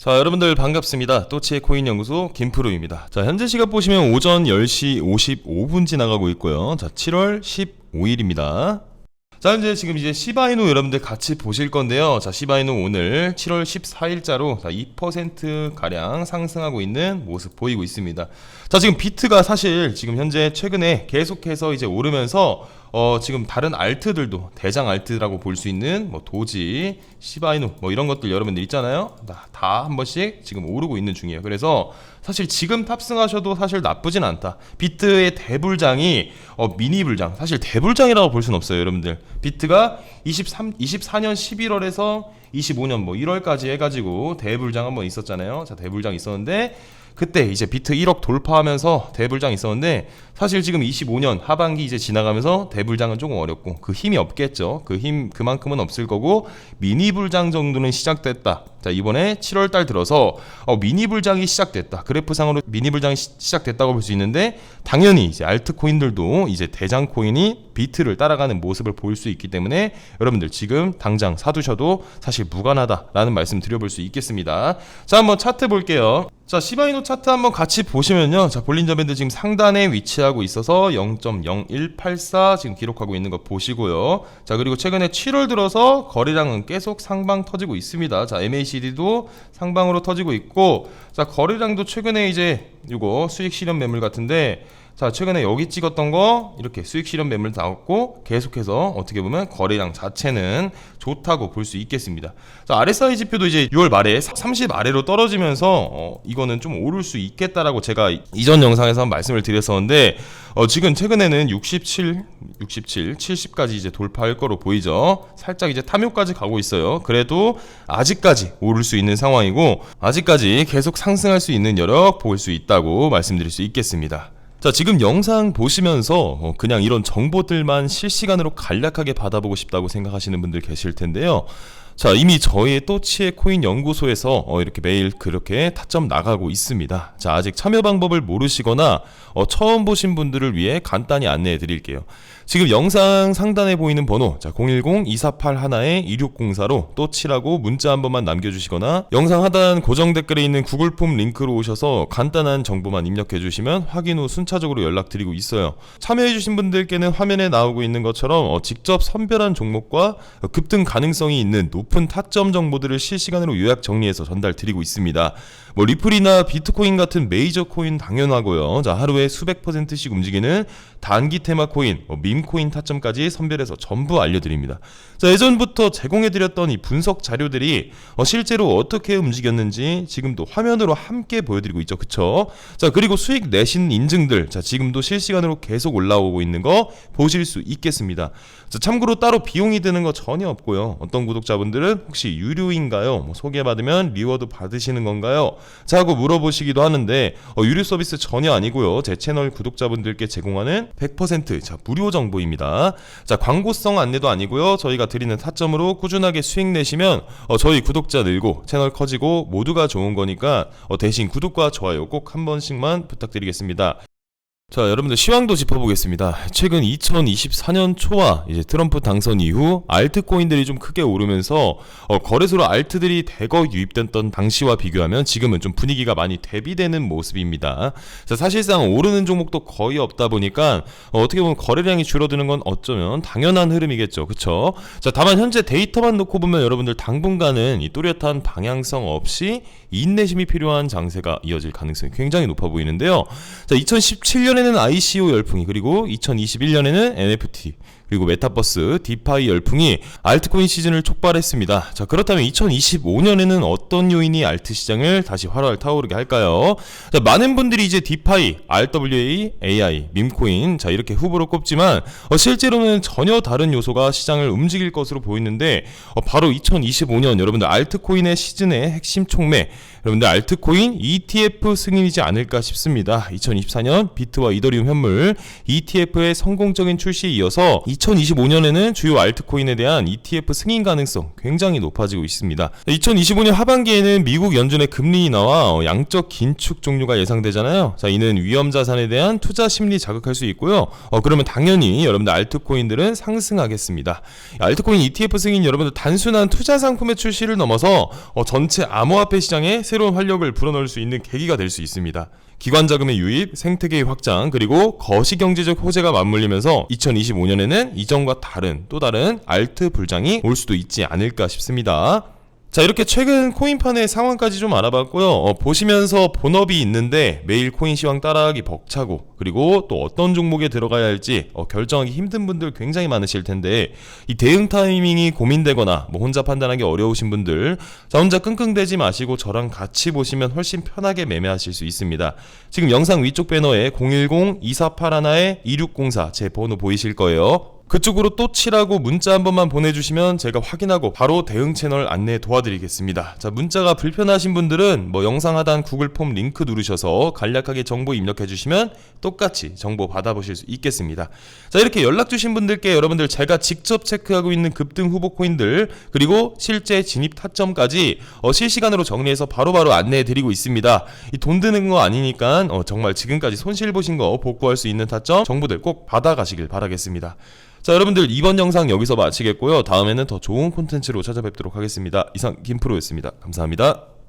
자, 여러분들 반갑습니다. 또치의 코인 연구소 김프로입니다. 자, 현재 시각 보시면 오전 10시 55분 지나가고 있고요. 자, 7월 15일입니다. 자, 이제 지금 이제 시바이누 여러분들 같이 보실 건데요. 자, 시바이누 오늘 7월 14일자로 2% 가량 상승하고 있는 모습 보이고 있습니다. 자, 지금 비트가 사실 지금 현재 최근에 계속해서 이제 오르면서 어, 지금 다른 알트들도 대장 알트라고 볼 수 있는 뭐 도지, 시바이누 뭐 이런 것들 여러분들 있잖아요. 다 한 번씩 지금 오르고 있는 중이에요. 그래서 사실 지금 탑승하셔도 사실 나쁘진 않다. 비트의 대불장이 어, 미니 불장, 사실 대불장이라고 볼 수는 없어요, 여러분들. 비트가 23, 24년 11월에서 25년 뭐 1월까지 해가지고 대불장 한번 있었잖아요. 자, 대불장 있었는데 그때 이제 비트 1억 돌파하면서 대불장 있었는데 사실 지금 25년 하반기 이제 지나가면서 대불장은 조금 어렵고 그 힘이 없겠죠. 그 힘 그만큼은 없을 거고 미니 불장 정도는 시작됐다. 자 이번에 7월 달 들어서 어, 미니 불장이 시작됐다. 그래프상으로 미니 불장이 시, 시작됐다고 볼 수 있는데 당연히 이제 알트 코인들도 이제 대장 코인이 비트를 따라가는 모습을 볼수 있기 때문에 여러분들 지금 당장 사두셔도 사실 무관하다라는 말씀 드려볼 수 있겠습니다. 자 한번 차트 볼게요. 자 시바이노 차트 한번 같이 보시면요. 자 볼린저 밴드 지금 상단에 위치하고 있어서 0.0184 지금 기록하고 있는 거 보시고요. 자 그리고 최근에 7월 들어서 거래량은 계속 상방 터지고 있습니다. 자 MACD도 상방으로 터지고 있고 자 거래량도 최근에 이제 이거 수익 실현 매물 같은데 자 최근에 여기 찍었던 거 이렇게 수익 실현 매물 나왔고 계속해서 어떻게 보면 거래량 자체는 좋다고 볼 수 있겠습니다. 자 RSI 지표도 이제 6월 말에 30 아래로 떨어지면서 어, 이거는 좀 오를 수 있겠다라고 제가 이전 영상에서 한 말씀을 드렸었는데 어, 지금 최근에는 67, 67, 70까지 이제 돌파할 거로 보이죠. 살짝 이제 탐욕까지 가고 있어요. 그래도 아직까지 오를 수 있는 상황이고 아직까지 계속 상승할 수 있는 여력 볼수 있다고 말씀드릴 수 있겠습니다. 자, 지금 영상 보시면서 어, 그냥 이런 정보들만 실시간으로 간략하게 받아보고 싶다고 생각하시는 분들 계실 텐데요. 자, 이미 저희 또치의 코인 연구소에서 어, 이렇게 매일 그렇게 타점 나가고 있습니다. 자, 아직 참여 방법을 모르시거나 어, 처음 보신 분들을 위해 간단히 안내해 드릴게요. 지금 영상 상단에 보이는 번호 자 010-2481-2604로 또 치라고 문자 한 번만 남겨주시거나 영상 하단 고정 댓글에 있는 구글 폼 링크로 오셔서 간단한 정보만 입력해 주시면 확인 후 순차적으로 연락드리고 있어요. 참여해 주신 분들께는 화면에 나오고 있는 것처럼 어, 직접 선별한 종목과 급등 가능성이 있는 높은 타점 정보들을 실시간으로 요약 정리해서 전달 드리고 있습니다. 뭐 리플이나 비트코인 같은 메이저 코인 당연하고요. 자 하루에 수백 퍼센트씩 움직이는 단기 테마 코인, 뭐 밈코인 타점까지 선별해서 전부 알려드립니다. 자 예전부터 제공해드렸던 이 분석 자료들이 어, 실제로 어떻게 움직였는지 지금도 화면으로 함께 보여드리고 있죠, 그쵸? 자 그리고 수익 내신 인증들, 자 지금도 실시간으로 계속 올라오고 있는 거 보실 수 있겠습니다. 자, 참고로 따로 비용이 드는 거 전혀 없고요. 어떤 구독자분 들은 혹시 유료인가요? 뭐 소개받으면 리워드 받으시는 건가요? 자 하고 물어보시기도 하는데 어, 유료 서비스 전혀 아니고요. 제 채널 구독자분들께 제공하는 100%자 무료 정보입니다. 자 광고성 안내도 아니고요. 저희가 드리는 타점으로 꾸준하게 수익 내시면 어, 저희 구독자 늘고 채널 커지고 모두가 좋은 거니까 어, 대신 구독과 좋아요 꼭 한 번씩만 부탁드리겠습니다. 자, 여러분들 시황도 짚어보겠습니다. 최근 2024년 초와 이제 트럼프 당선 이후 알트코인들이 좀 크게 오르면서 어, 거래소로 알트들이 대거 유입됐던 당시와 비교하면 지금은 좀 분위기가 많이 대비되는 모습입니다. 자, 사실상 오르는 종목도 거의 없다 보니까 어, 떻게 보면 거래량이 줄어드는 건 어쩌면 당연한 흐름이겠죠. 그쵸? 자, 다만 현재 데이터만 놓고 보면 여러분들 당분간은 이 또렷한 방향성 없이 인내심이 필요한 장세가 이어질 가능성이 굉장히 높아 보이는데요. 자, 2017년에 2020년에는 ICO 열풍이 그리고 2021년에는 NFT 그리고 메타버스, 디파이 열풍이 알트코인 시즌을 촉발했습니다. 자, 그렇다면 2025년에는 어떤 요인이 알트 시장을 다시 활활 타오르게 할까요? 자, 많은 분들이 이제 디파이, RWA, AI, 밈코인, 자, 이렇게 후보로 꼽지만, 어, 실제로는 전혀 다른 요소가 시장을 움직일 것으로 보이는데, 어, 바로 2025년 여러분들 알트코인의 시즌의 핵심 촉매, 여러분들 알트코인 ETF 승인이지 않을까 싶습니다. 2024년 비트와 이더리움 현물 ETF의 성공적인 출시에 이어서 2025년에는 주요 알트코인에 대한 ETF 승인 가능성 굉장히 높아지고 있습니다. 2025년 하반기에는 미국 연준의 금리 인하와 어, 양적 긴축 종류가 예상되잖아요. 자, 이는 위험 자산에 대한 투자 심리 자극할 수 있고요. 어, 그러면 당연히 여러분들 알트코인들은 상승하겠습니다. 알트코인 ETF 승인 여러분들 단순한 투자 상품의 출시를 넘어서 어, 전체 암호화폐 시장에 새로운 활력을 불어넣을 수 있는 계기가 될 수 있습니다. 기관 자금의 유입, 생태계의 확장, 그리고 거시 경제적 호재가 맞물리면서 2025년에는 이전과 다른 또 다른 알트 불장이 올 수도 있지 않을까 싶습니다. 자 이렇게 최근 코인판의 상황까지 좀 알아봤고요. 어, 보시면서 본업이 있는데 매일 코인 시황 따라하기 벅차고 그리고 또 어떤 종목에 들어가야 할지 어, 결정하기 힘든 분들 굉장히 많으실 텐데 이 대응 타이밍이 고민되거나 뭐 혼자 판단하기 어려우신 분들 자 혼자 끙끙대지 마시고 저랑 같이 보시면 훨씬 편하게 매매하실 수 있습니다. 지금 영상 위쪽 배너에 010-2481-2604 제 번호 보이실 거예요. 그쪽으로 또 치라고 문자 한 번만 보내주시면 제가 확인하고 바로 대응 채널 안내 도와드리겠습니다. 자, 문자가 불편하신 분들은 뭐 영상 하단 구글 폼 링크 누르셔서 간략하게 정보 입력해 주시면 똑같이 정보 받아보실 수 있겠습니다. 자, 이렇게 연락 주신 분들께 여러분들 제가 직접 체크하고 있는 급등 후보 코인들 그리고 실제 진입 타점까지 어, 실시간으로 정리해서 바로바로 안내해 드리고 있습니다. 이 돈 드는 거 아니니까 어, 정말 지금까지 손실 보신 거 복구할 수 있는 타점 정보들 꼭 받아가시길 바라겠습니다. 자 여러분들 이번 영상 여기서 마치겠고요. 다음에는 더 좋은 콘텐츠로 찾아뵙도록 하겠습니다. 이상 김프로였습니다. 감사합니다.